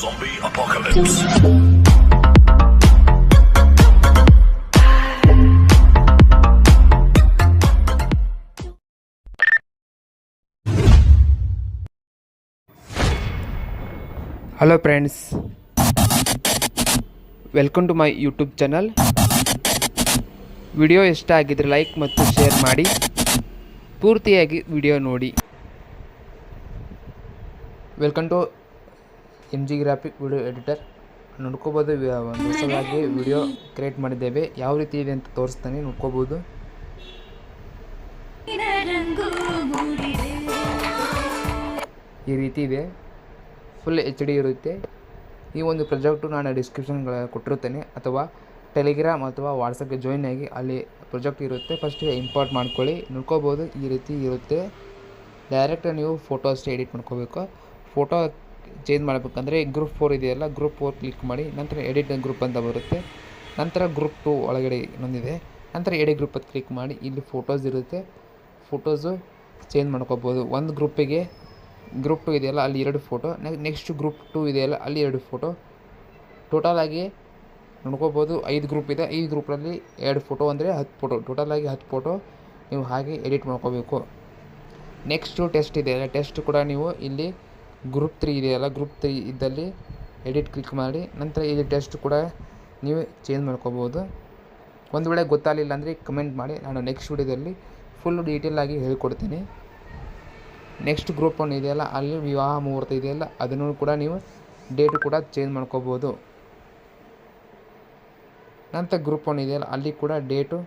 Zombie apocalypse. Hello friends welcome to my YouTube channel video ಇಷ್ಟ ಆಗಿದ್ರೆ like ಮತ್ತು share ಮಾಡಿ. ಪೂರ್ತಿಯಾಗಿ ವಿಡಿಯೋ ನೋಡಿ. Welcome to M G graphic video editor ನೋಡ್ಕೋಬೋದು ಹೊಸದಾಗಿ ವಿಡಿಯೋ ಕ್ರಿಯೇಟ್ ಮಾಡಿದ್ದೇವೆ. ಯಾವ ರೀತಿ ಇದೆ ಅಂತ ತೋರಿಸ್ತಾನೆ, ನೋಡ್ಕೋಬೋದು. ಈ ರೀತಿ ಇದೆ. ಫುಲ್ ಎಚ್ ಡಿ ಇರುತ್ತೆ. ಈ ಒಂದು ಪ್ರಾಜೆಕ್ಟು ನಾನು ಡಿಸ್ಕ್ರಿಪ್ಷನ್ ಕೊಟ್ಟಿರುತ್ತೇನೆ. ಅಥವಾ ಟೆಲಿಗ್ರಾಮ್ ಅಥವಾ ವಾಟ್ಸಪ್ಗೆ ಜಾಯಿನ್ ಆಗಿ ಅಲ್ಲಿ ಪ್ರಾಜೆಕ್ಟ್ ಇರುತ್ತೆ. ಫಸ್ಟ್ ಇಂಪೋರ್ಟ್ ಮಾಡ್ಕೊಳ್ಳಿ. ನೋಡ್ಕೋಬೋದು, ಈ ರೀತಿ ಇರುತ್ತೆ. ಡೈರೆಕ್ಟ್ ನೀವು ಫೋಟೋ ಅಷ್ಟೇ ಎಡಿಟ್ ಮಾಡ್ಕೋಬೇಕು. ಫೋಟೋ ಚೇಂಜ್ ಮಾಡಬೇಕಂದ್ರೆ ಗ್ರೂಪ್ ಫೋರ್ ಇದೆಯಲ್ಲ ಗ್ರೂಪ್ ಫೋರ್ ಕ್ಲಿಕ್ ಮಾಡಿ, ನಂತರ ಎಡಿಟ್ ಗ್ರೂಪ್ ಅಂತ ಬರುತ್ತೆ. ನಂತರ ಗ್ರೂಪ್ ಟು ಒಳಗಡೆ ಇನ್ನೊಂದಿದೆ. ನಂತರ ಎಡಿಟ್ ಗ್ರೂಪ್ ಅಂತ ಕ್ಲಿಕ್ ಮಾಡಿ, ಇಲ್ಲಿ ಫೋಟೋಸ್ ಇರುತ್ತೆ. ಫೋಟೋಸು ಚೇಂಜ್ ಮಾಡ್ಕೋಬೋದು. ಒಂದು ಗ್ರೂಪಿಗೆ ಗ್ರೂಪ್ ಟು ಇದೆಯಲ್ಲ, ಅಲ್ಲಿ ಎರಡು ಫೋಟೋ ನೆಕ್ಸ್ಟ್ ಗ್ರೂಪ್ ಟು ಇದೆಯಲ್ಲ, ಅಲ್ಲಿ ಎರಡು ಫೋಟೋ ಟೋಟಲಾಗಿ ನೋಡ್ಕೋಬೋದು, ಐದು ಗ್ರೂಪ್ ಇದೆ. ಐದು ಗ್ರೂಪಲ್ಲಿ ಎರಡು ಫೋಟೋ ಅಂದರೆ ಹತ್ತು ಫೋಟೋ ಟೋಟಲಾಗಿ ಹತ್ತು ಫೋಟೋ ನೀವು ಹಾಗೆ ಎಡಿಟ್ ಮಾಡ್ಕೋಬೇಕು. ನೆಕ್ಸ್ಟು ಟೆಸ್ಟ್ ಇದೆಯಲ್ಲ ಟೆಸ್ಟ್ ಕೂಡ ನೀವು ಇಲ್ಲಿ ಗ್ರೂಪ್ ತ್ರೀ ಇದೆಯಲ್ಲ, ಗ್ರೂಪ್ ತ್ರೀ ಇದ್ದಲ್ಲಿ ಎಡಿಟ್ ಕ್ಲಿಕ್ ಮಾಡಿ, ನಂತರ ಇಲ್ಲಿ ಟೆಸ್ಟ್ ಕೂಡ ನೀವು ಚೇಂಜ್ ಮಾಡ್ಕೋಬೋದು. ಒಂದು ವೇಳೆ ಗೊತ್ತಾಗಲಿಲ್ಲ ಅಂದರೆ ಕಮೆಂಟ್ ಮಾಡಿ, ನಾನು ನೆಕ್ಸ್ಟ್ ವಿಡಿಯೋದಲ್ಲಿ ಫುಲ್ ಡೀಟೇಲಾಗಿ ಹೇಳ್ಕೊಡ್ತೀನಿ. ನೆಕ್ಸ್ಟ್ ಗ್ರೂಪ್ ಒನ್ ಇದೆಯಲ್ಲ, ಅಲ್ಲಿ ವಿವಾಹ ಮುಹೂರ್ತ ಇದೆಯಲ್ಲ, ಅದನ್ನು ಕೂಡ ನೀವು ಡೇಟು ಕೂಡ ಚೇಂಜ್ ಮಾಡ್ಕೋಬೋದು. ನಂತರ ಗ್ರೂಪ್ ಒನ್ ಇದೆಯಲ್ಲ, ಅಲ್ಲಿ ಕೂಡ ಡೇಟು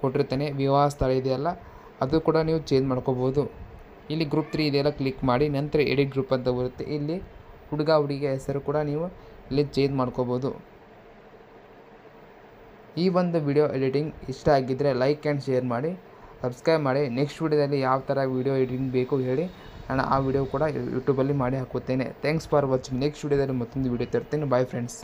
ಕೊಟ್ಟಿರ್ತೇನೆ, ವಿವಾಹ ಸ್ಥಳ ಇದೆಯಲ್ಲ, ಅದು ಕೂಡ ನೀವು ಚೇಂಜ್ ಮಾಡ್ಕೋಬೋದು. ಇಲ್ಲಿ ಗ್ರೂಪ್ ತ್ರೀ ಇದೆಯಲ್ಲ ಕ್ಲಿಕ್ ಮಾಡಿ ನಂತರ ಎಡಿಟ್ ಗ್ರೂಪ್ ಅಂತ ಬರುತ್ತೆ. ಇಲ್ಲಿ ಹುಡುಗ ಹುಡುಗಿಯ ಹೆಸರು ಕೂಡ ನೀವು ಇಲ್ಲಿ ಚೇಂಜ್ ಮಾಡ್ಕೋಬೋದು. ಈ ಒಂದು ವಿಡಿಯೋ ಎಡಿಟಿಂಗ್ ಇಷ್ಟ ಆಗಿದ್ದರೆ ಲೈಕ್ ಆ್ಯಂಡ್ ಶೇರ್ ಮಾಡಿ ಸಬ್ಸ್ಕ್ರೈಬ್ ಮಾಡಿ. ನೆಕ್ಸ್ಟ್ ವಿಡಿಯೋದಲ್ಲಿ ಯಾವ ಥರ ವಿಡಿಯೋ ಎಡಿಟಿಂಗ್ ಬೇಕು ಹೇಳಿ ನಾನು ಆ ವಿಡಿಯೋ ಕೂಡ ಯೂಟ್ಯೂಬಲ್ಲಿ ಮಾಡಿ ಹಾಕುತ್ತೇನೆ. ಥ್ಯಾಂಕ್ಸ್ ಫಾರ್ ವಾಚಿಂಗ್ ನೆಕ್ಸ್ಟ್ ವಿಡಿಯೋದಲ್ಲಿ ಮತ್ತೊಂದು ವಿಡಿಯೋ ತರ್ತೇನೆ. Bye friends